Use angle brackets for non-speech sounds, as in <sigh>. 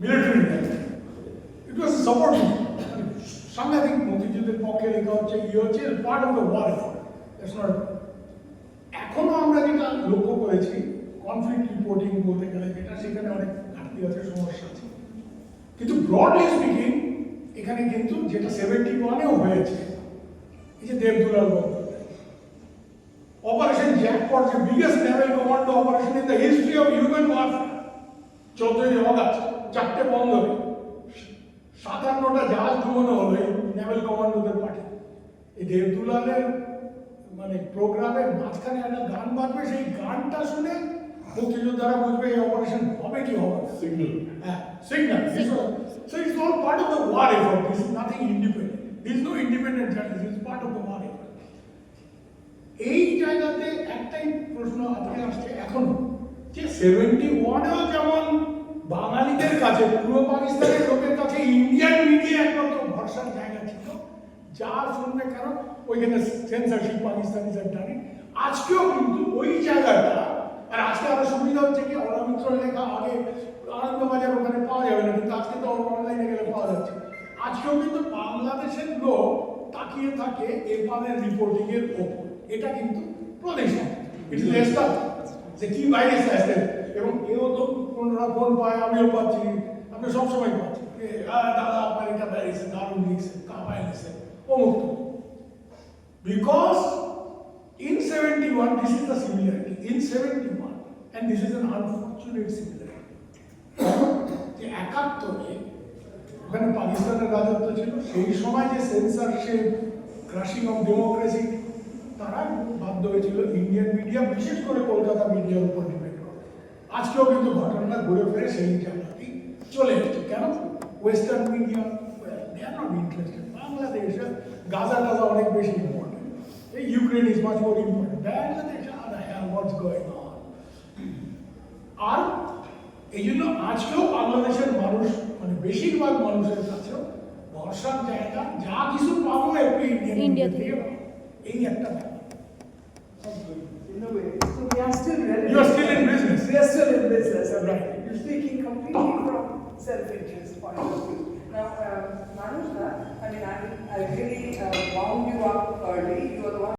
Military ইট ওয়াজ support সাংঘাতিক মুক্তিযুদ্ধের পক্ষে লেখা হচ্ছে ইয়ে হচ্ছে পার্ট অফ দ্য ওয়ার এখনও আমরা যেটা লক্ষ্য করেছি কনফ্লিক্ট রিপোর্টিং বলতে গেলে, যেটা সেখানে অনেক ঘাটতি আছে, সমস্যা আছে। কিন্তু ব্রডলি স্পিকিং এখানে কিন্তু যেটা সেভেন্টি ওয়ানেও হয়েছে, এই যে দেবদুলাল অপারেশন জ্যাকপট যে biggest naval commando operation in the history of human warfare চোদ্দই অগাস্ট চারটে বন্দরে সাতান্নটা জাহাজ ডুবানো হলো এই নেভেল কমান্ডোদের পাঠিয়ে এই দেবদুলালের মানে প্রোগ্রামের মাঝখানে একটা গান বাজবে সেই গানটা শুনে মুক্তিযোদ্ধারা বুঝবে এই অপারেশন হবে কি হবে. হ্যাঁ signal so it's all part of the war effort this is nothing independent this no independent journalism is part of the war effort এই জায়গাতে একটাই প্রশ্ন আজকে আসছে এখনও। যে সেভেন্টি ওয়ানেও যেমন কাছে, পূর্ব পাকিস্তানের লোকের কাছে ইন্ডিয়ান মিডিয়া একমাত্র ভরসার জায়গা ছিল। যা শুনবে কেন ওইখানে সেন্সারশিপ পাকিস্তানি ডানি আজকেও কিন্তু ওই জায়গাটা, আর আজকে আরও সুবিধা হচ্ছে কি অনামিত্র লেখা আগে আনন্দবাজার ওখানে পাওয়া যাবে না, কিন্তু আজকে তো অনলাইনে গেলে পাওয়া যাচ্ছে। আজকেও কিন্তু বাংলাদেশের লোক তাকিয়ে থাকে এপারের রিপোর্টিং এর ওপর। এটা কিন্তু প্রদেশ ইটস লেস্টার যে কি বাইরে আসছে। এবং এও তো কোনরা ফোন পায় আমিও পাচ্ছি আমি সবসময় পাচ্ছি দাদা আপনার এটা দারুণ লিখছে কামায় লিখছে অমুক। Because in 71, this is the similarity. In 71, and this is. <coughs> যে একাত্তরে ওখানে পাকিস্তানের রাজত্ব ছিল সেই সময় যে সেন্সারশিপ ক্রাশিং অফ ডেমোক্রেসি তারা বাধ্য হয়েছিল ইন্ডিয়ান মিডিয়া বিশেষ করে কলকাতা মিডিয়ার উপর ডিপেন্ড আজকেও কিন্তু ঘটনাটা ঘুরে ফিরে সেই জায়গাতেই চলে এসেছে। কেন? Western media they are not interested Bangladesh Gaza টাজা অনেক বেশি ইম্পর্টেন্ট এই Ukraine is much more important Bangladesh আর হ্যাঁ হোয়াটস গোয়িং অন আর এই জন্য আজকেও বাংলাদেশের মানুষ মানে বেশিরভাগ মানুষের কাছেও ভরসার জায়গা। যা কিছু পাবো একটু ইন্ডিয়ান India মিডিয়া থেকে। থেকে পাবো। এই একটা ব্যাপার। Completely from self-interest point of view. Now, uh, Manoj,